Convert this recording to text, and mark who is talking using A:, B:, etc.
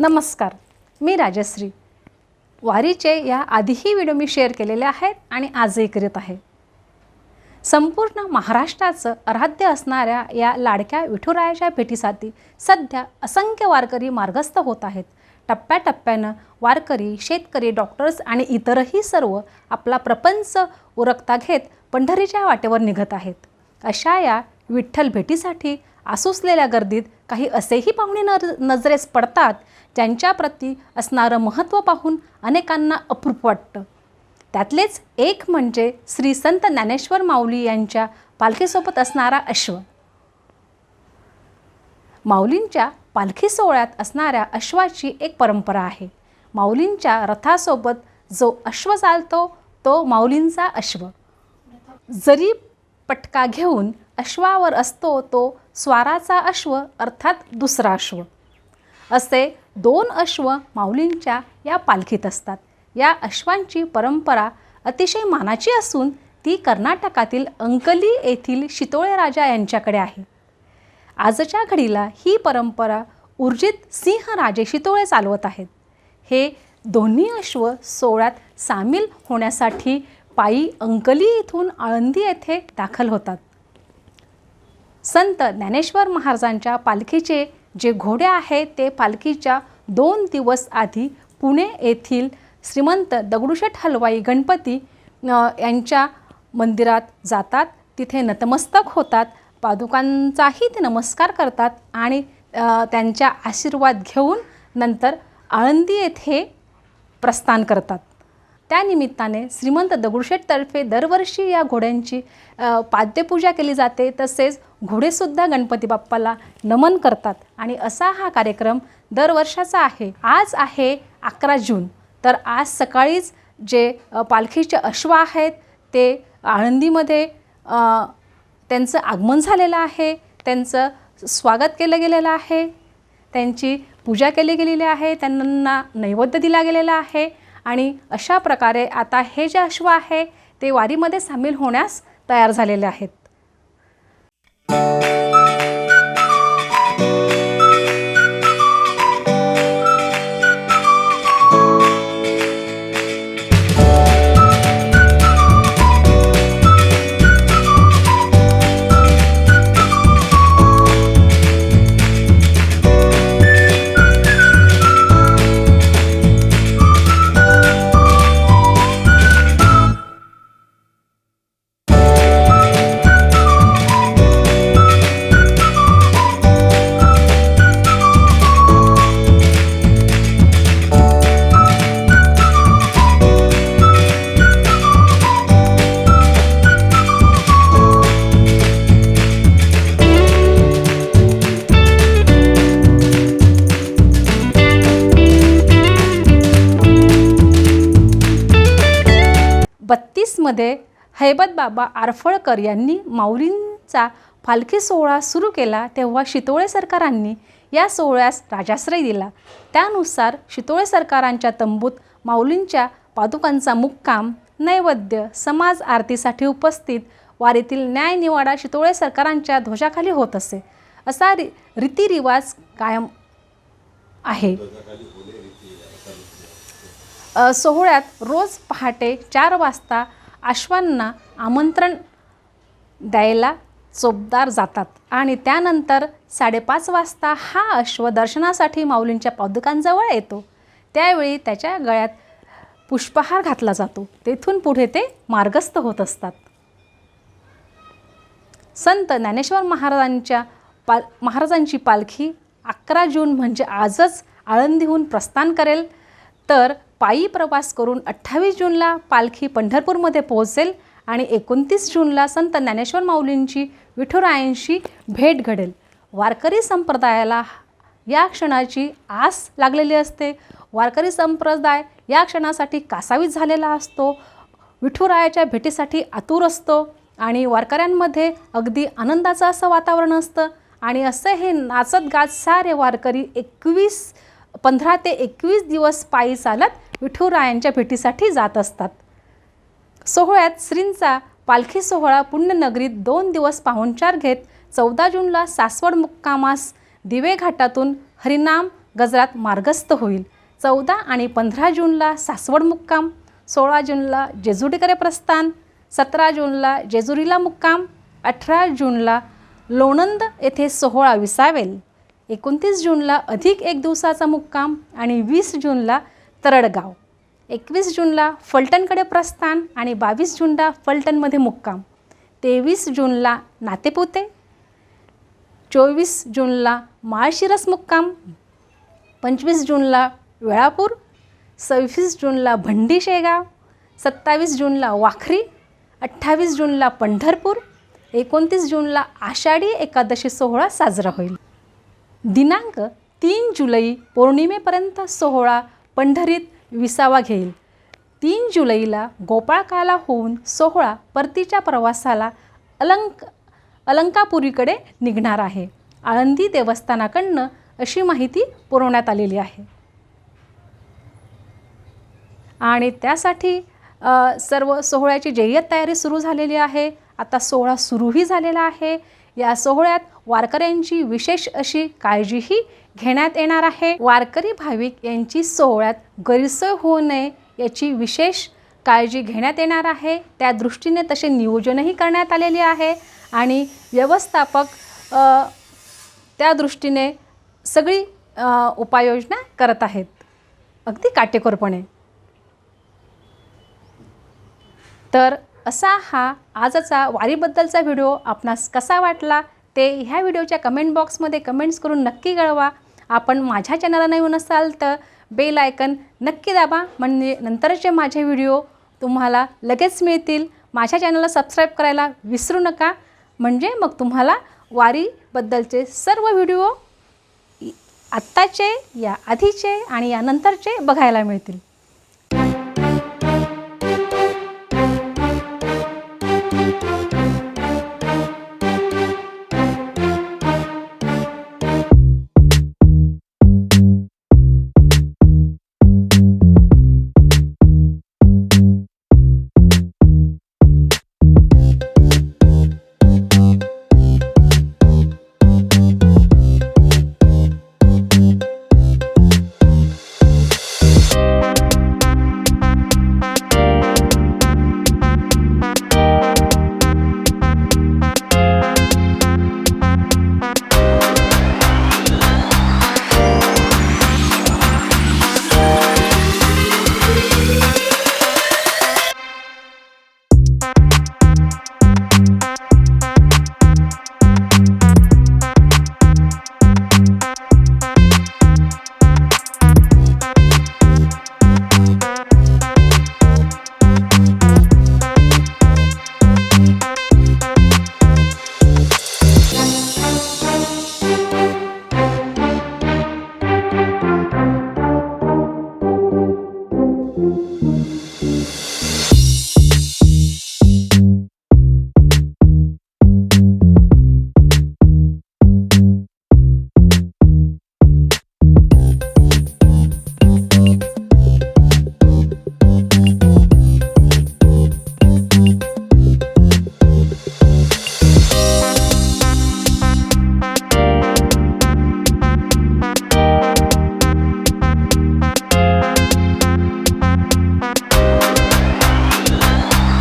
A: नमस्कार मी राजश्री. वारीचे या आधीही व्हिडिओ मी शेअर केलेले आहेत आणि आजही करीत आहे. संपूर्ण महाराष्ट्राचं आराध्य असणाऱ्या या लाडक्या विठुरायाच्या भेटीसाठी सध्या असंख्य वारकरी मार्गस्थ होत आहेत. टप्प्याटप्प्यानं वारकरी शेतकरी डॉक्टर्स आणि इतरही सर्व आपला प्रपंच उरकता घेत पंढरीच्या वाटेवर निघत आहेत. अशा या विठ्ठल भेटीसाठी आसुसलेल्या गर्दीत काही असेही पाहुणे नर नजरेस पडतात ज्यांच्याप्रती असणारं महत्त्व पाहून अनेकांना अप्रूप वाटतं. त्यातलेच एक म्हणजे श्री संत ज्ञानेश्वर माऊली यांच्या पालखीसोबत असणारा अश्व. माऊलींच्या पालखी सोहळ्यात असणाऱ्या अश्वाची एक परंपरा आहे. माऊलींच्या रथासोबत जो अश्व चालतो तो माऊलींचा अश्व. जरी पटका घेऊन अश्वावर असतो तो स्वाराचा अश्व अर्थात दुसरा अश्व. असे दोन अश्व माऊलींच्या या पालखीत असतात. या अश्वांची परंपरा अतिशय मानाची असून ती कर्नाटकातील अंकली येथील शितोळे राजा यांच्याकडे आहे. आजच्या घडीला ही परंपरा ऊर्जित सिंहराजे शितोळे चालवत आहेत. हे दोन्ही अश्व सोहळ्यात सामील होण्यासाठी पायी अंकली इथून आळंदी येथे दाखल होतात. संत ज्ञानेश्वर महाराजांच्या पालखीचे जे घोडे आहेत ते पालखीच्या दोन दिवस आधी पुणे येथील श्रीमंत दगडूशेठ हलवाई गणपती यांच्या मंदिरात जातात. तिथे नतमस्तक होतात. पादुकांचाही ते नमस्कार करतात आणि त्यांच्या आशीर्वाद घेऊन नंतर आळंदी येथे प्रस्थान करतात. त्यानिमित्ताने श्रीमंत दगडूशेठतर्फे दरवर्षी या घोड्यांची पाद्यपूजा केली जाते. तसेच घोडेसुद्धा गणपती बाप्पाला नमन करतात. आणि असा हा कार्यक्रम दरवर्षाचा आहे. आज आहे अकरा जून. तर आज सकाळीच जे पालखीचे अश्व आहेत ते आळंदीमध्ये त्यांचं आगमन झालेलं आहे. त्यांचं स्वागत केलं गेलेलं आहे. त्यांची पूजा केली गेलेली आहे. त्यांना नैवेद्य दिला गेलेला आहे. आणि अशा प्रकारे आता हे जे अश्व आहे ते वारीमध्ये सामील होण्यास तयार झालेले आहेत. बत्तीसमध्ये हैबत बाबा आरफळकर यांनी माऊलींचा पालखी सोहळा सुरू केला तेव्हा शितोळे सरकारांनी या सोहळ्यास राजाश्रय दिला. त्यानुसार शितोळे सरकारांच्या तंबूत माऊलींच्या पादुकांचा मुक्काम नैवेद्य समाज आरतीसाठी उपस्थित वारीतील न्यायनिवाडा शितोळे सरकारांच्या ध्वजाखाली होत असे. असा रि रीतिरिवाज कायम आहे. सोहळ्यात रोज पहाटे चार वाजता अश्वांना आमंत्रण द्यायला चोपदार जातात. आणि त्यानंतर साडेपाच वाजता हा अश्व दर्शनासाठी माऊलींच्या पादुकांजवळ येतो. त्यावेळी त्याच्या गळ्यात पुष्पहार घातला जातो. तेथून पुढे ते मार्गस्थ होत असतात. संत ज्ञानेश्वर महाराजांच्या पाल महाराजांची पालखी अकरा जून म्हणजे आजच आळंदीहून प्रस्थान करेल. तर पायी प्रवास करून अठ्ठावीस जूनला पालखी पंढरपूरमध्ये पोहोचेल आणि एकोणतीस जूनला संत ज्ञानेश्वर माऊलींची विठुरायांशी भेट घडेल. वारकरी संप्रदायाला या क्षणाची आस लागलेली असते. वारकरी संप्रदाय या क्षणासाठी कासावीस झालेला असतो. विठुरायाच्या भेटीसाठी आतुर असतो आणि वारकऱ्यांमध्ये अगदी आनंदाचं असं वातावरण असतं. आणि असं हे नाचत गात सारे वारकरी एकवीस पंधरा ते एकवीस दिवस पायी चालत विठुरायांच्या भेटीसाठी जात असतात. सोहळ्यात श्रींचा पालखी सोहळा पुण्यनगरीत दोन दिवस पाहुणचार घेत चौदा जूनला सासवड मुक्कामास दिवे घाटातून हरिनाम गजरात मार्गस्थ होईल. चौदा आणि पंधरा जूनला सासवड मुक्काम सोळा जूनला जेजुरीकडे प्रस्थान सतरा जूनला जेजुरीला मुक्काम अठरा जूनला लोणंद येथे सोहळा विसावेल. एकोणतीस जूनला अधिक एक दिवसाचा मुक्काम आणि वीस जूनला तरडगाव. एकवीस जूनला फलटणकडे प्रस्थान आणि बावीस जूनला फलटणमध्ये मुक्काम. तेवीस जूनला नातेपुते. चोवीस जूनला माळशिरस मुक्काम. पंचवीस जूनला वेळापूर. सव्वीस जूनला भंडी शेगाव. सत्तावीस जूनला वाखरी. अठ्ठावीस जूनला पंढरपूर. एकोणतीस जूनला आषाढी एकादशी सोहळा साजरा होईल. दिनांक तीन जुलै पौर्णिमेपर्यंत सोहळा पंढरीत विसावा घेईल. तीन जुलैला गोपाळकाला होऊन सोहळा परतीच्या प्रवासाला अलंक अलंकापुरीकडे निघणार आहे. आळंदी देवस्थानाकडनं अशी माहिती पुरवण्यात आलेली आहे. आणि त्यासाठी सर्व सोहळ्याची जय्यत तयारी सुरू झालेली आहे. आता सोहळा सुरूही झालेला आहे. या सोहळ्यात वारकऱ्यांची विशेष अशी काळजीही घेण्यात येणार आहे. वारकरी भाविक यांची सोहळ्यात गैरसोय होऊ नये याची विशेष काळजी घेण्यात येणार आहे. त्या दृष्टीने तसे नियोजनही करण्यात आलेले आहे आणि व्यवस्थापक त्या दृष्टीने सगळी उपाययोजना करत आहेत. अगदी काटेकोरपणे. तर असा हा आजचा वारीबद्दलचा व्हिडिओ आपणास कसा वाटला ते ह्या व्हिडिओच्या कमेंट बॉक्समध्ये कमेंट्स करून नक्की कळवा. आपण माझ्या चॅनलला नवीन असाल तर बेल आयकन नक्की दाबा. म्हणजे नंतरचे माझे व्हिडिओ तुम्हाला लगेच मिळतील. माझ्या चॅनलला सबस्क्राईब करायला विसरू नका. म्हणजे मग तुम्हाला वारीबद्दलचे सर्व व्हिडिओ आत्ताचे या आधीचे आणि या नंतरचे बघायला मिळतील.